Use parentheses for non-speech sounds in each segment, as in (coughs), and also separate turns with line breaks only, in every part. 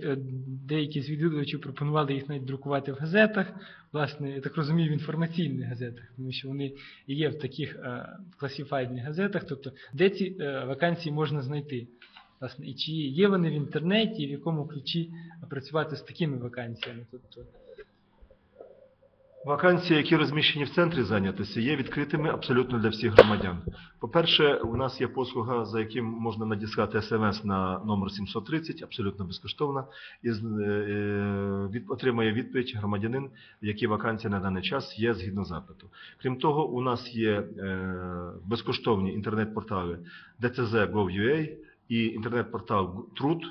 Е, Деякі з відвідувачів пропонували їх навіть друкувати в газетах, власне, я так розумію, в інформаційних газетах, тому що вони є в таких е, класифайдних газетах, тобто де ці е, вакансії можна знайти. Власне, і чи є вони в інтернеті, і в якому ключі працювати з такими вакансіями. Тобто,
Вакансії, які розміщені в центрі зайнятості, є відкритими абсолютно для всіх громадян. По-перше, у нас є послуга, за яким можна надіслати смс на номер 730, абсолютно безкоштовна, і е, від, отримає відповідь громадянин, які вакансії на даний час є згідно запиту. Крім того, у нас є е, безкоштовні інтернет-портали DCZ.gov.ua і інтернет-портал Труд,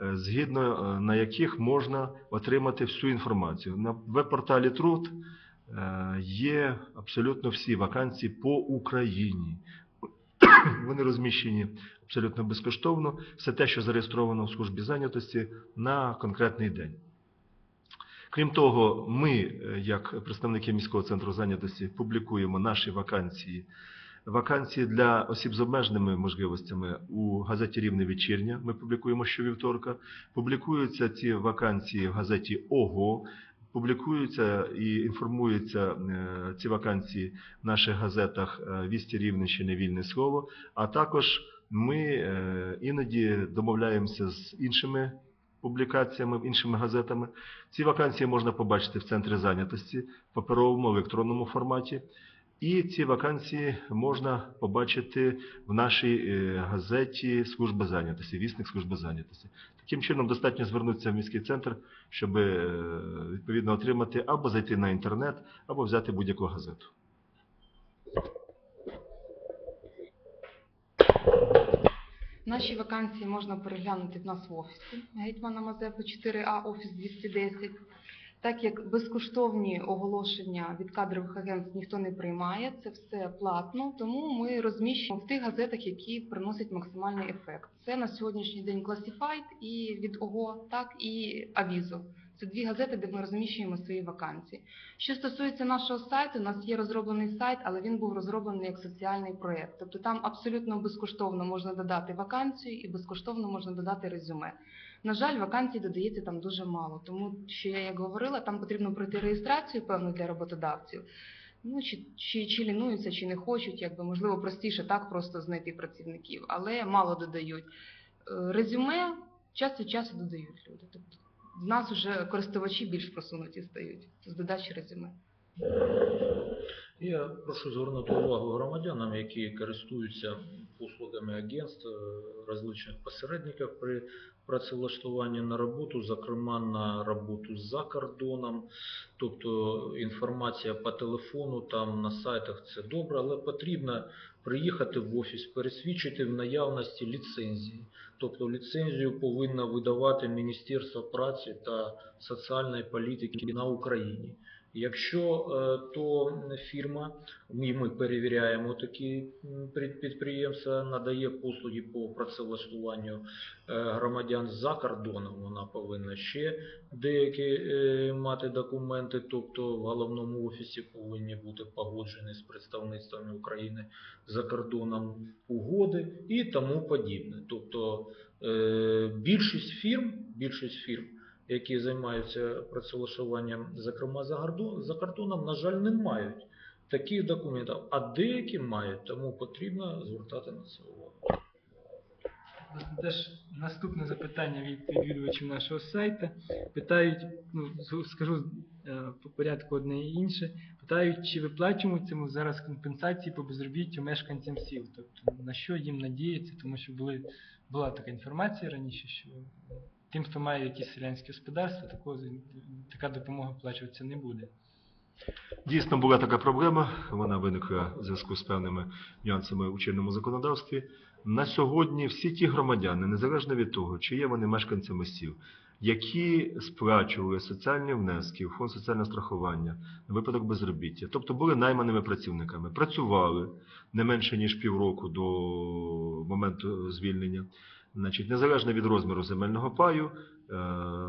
згідно е, на яких можна отримати всю інформацію. На веб-порталі Труд е, є абсолютно всі вакансії по Україні. (coughs) Вони розміщені абсолютно безкоштовно. Все те, що зареєстровано в службі зайнятості на конкретний день. Крім того, ми, е, як представники міського центру зайнятості, публікуємо наші вакансії. Вакансії для осіб з обмеженими можливостями у газеті Рівне вечірня. Ми публікуємо щовівторка. Публікуються ці вакансії в газеті ОГО. Публікуються і інформуються е, ці вакансії в наших газетах е, Вісті Рівненщини, Вільне Слово. А також ми е, іноді домовляємося з іншими публікаціями, іншими газетами. Ці вакансії можна побачити в центрі зайнятості в паперовому електронному форматі. І ці вакансії можна побачити в нашій е, газеті Служба зайнятості, вісник служби зайнятості. Таким чином, достатньо звернутися в міський центр, щоб е, відповідно отримати або зайти на інтернет, або взяти будь-яку газету.
Наші вакансії можна переглянути в нас в офісі Гетьмана Мазепи 4А, офіс 210. Так як безкоштовні оголошення від кадрових агентств ніхто не приймає, це все платно, тому ми розміщуємо в тих газетах, які приносять максимальний ефект. Це на сьогоднішній день Classified і від ОГО, так і Авізо. Це дві газети, де ми розміщуємо свої вакансії. Що стосується нашого сайту, у нас є розроблений сайт, але він був розроблений як соціальний проєкт. Тобто там абсолютно безкоштовно можна додати вакансію і безкоштовно можна додати резюме. На жаль, вакансій додається там дуже мало, тому що я як говорила, там потрібно пройти реєстрацію певну для роботодавців. Ну чи, чи, чи лінуються, чи не хочуть, якби можливо простіше так просто знайти працівників, але мало додають. Е, Резюме час від часу додають люди. В нас вже користувачі більш просунуті стають з додачі резюме.
Я прошу звернути увагу громадянам, які користуються послугами агентств, е, розличних посередників при працевлаштуванні на роботу, зокрема на роботу за кордоном. Тобто інформація по телефону, там на сайтах це добре, але потрібно приїхати в офіс, пересвідчити в наявності ліцензії. Тобто ліцензію повинно видавати Міністерство праці та соціальної політики на Україні. Якщо е, то фірма, ми перевіряємо такі підприємства, надає послуги по працевлаштуванню е, громадян за кордоном, вона повинна ще деякі е, мати документи, тобто в головному офісі повинні бути погоджені з представництвами України за кордоном угоди і тому подібне. Тобто більшість фірм, більшість фірм які займаються працевлаштуванням, зокрема за кордоном, на жаль, не мають таких документів, а деякі мають, тому потрібно звертати на це увагу.
теж наступне запитання від відвідувачів нашого сайту. Питають, ну, скажу е, по порядку одне і інше, питають, чи виплачуються зараз компенсації по безробіттю мешканцям сіл. Тобто на що їм надіяться, тому що були, була така інформація раніше, що тим, хто має якісь селянські господарства, такого, така допомога виплачуватися не буде.
Дійсно була така проблема, вона виникла в зв'язку з певними нюансами у чинному законодавстві. На сьогодні всі ті громадяни, незалежно від того, чи є вони мешканцями сіл, які сплачували соціальні внески в фонд соціального страхування на випадок безробіття, тобто були найманими працівниками, працювали не менше ніж півроку до моменту звільнення, значить, незалежно від розміру земельного паю, е,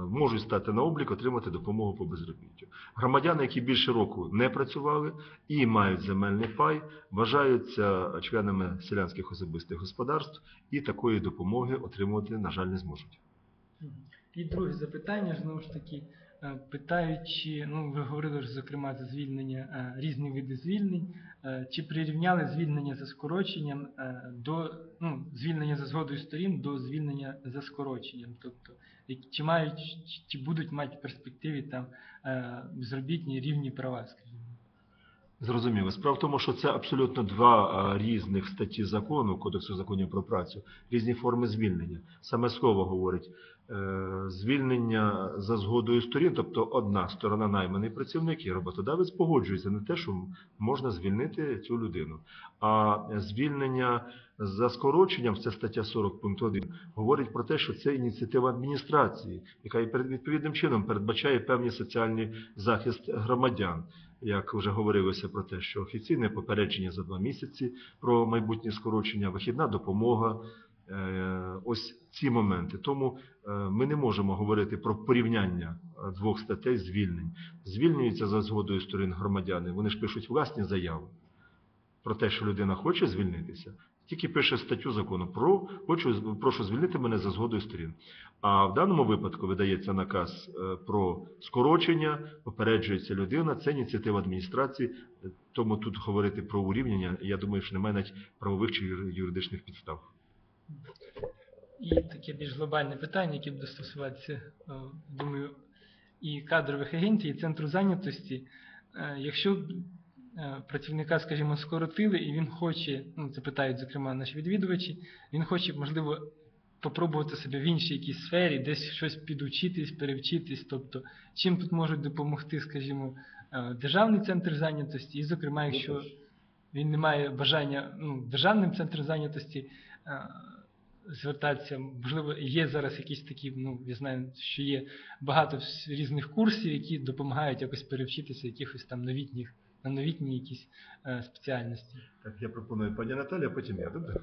можуть стати на облік, отримати допомогу по безробіттю. Громадяни, які більше року не працювали і мають земельний пай, вважаються членами селянських особистих господарств і такої допомоги отримувати, на жаль, не зможуть.
І друге запитання, знову ж таки, е, питають, чи, ну, ви говорили зокрема, за звільнення, е, різні види звільнень, чи прирівняли звільнення за скороченням е, до, ну, звільнення за згодою сторін до звільнення за скороченням, тобто, чи мають, чи- будуть мати в перспективі там е, безробітні рівні права, скажімо.
Зрозуміло. Справа в тому, що це абсолютно два різних статті закону, Кодексу законів про працю, різні форми звільнення. Саме слово говорить е, звільнення за згодою сторін, тобто одна сторона найманий працівник і роботодавець погоджується на те, що можна звільнити цю людину. А звільнення за скороченням, це стаття 40 пункт 1, говорить про те, що це ініціатива адміністрації, яка відповідним чином передбачає певний соціальний захист громадян. Як вже говорилося про те, що офіційне попередження за два місяці про майбутнє скорочення, вихідна допомога, е, ось ці моменти. Тому е, ми не можемо говорити про порівняння е, двох статей звільнень. Звільнюються за згодою сторін громадяни, вони ж пишуть власні заяви про те, що людина хоче звільнитися, тільки пише статтю закону про хочу прошу звільнити мене за згодою сторін. А в даному випадку видається наказ е, про скорочення, попереджується людина, це ініціатива адміністрації. е, Тому тут говорити про урівняння, я думаю, що немає навіть правових чи юридичних підстав.
І таке більш глобальне питання, яке буде стосуватися, е, думаю, і кадрових агентів, і центру зайнятості. Якщо працівника, скажімо, скоротили, і він хоче, ну це питають, зокрема, наші відвідувачі, він хоче, можливо, попробувати себе в іншій якійсь сфері, десь щось підучитись, перевчитись. Тобто, чим тут можуть допомогти, скажімо, е, державний центр зайнятості, і, зокрема, якщо він не має бажання ну, державним центром зайнятості е, звертатися. Можливо, є зараз якісь такі, ну я знаю, що є багато різних курсів, які допомагають якось перевчитися якихось там новітніх, на новітні якісь е, спеціальності.
Так, я пропоную пані Наталі, а потім я. Добре?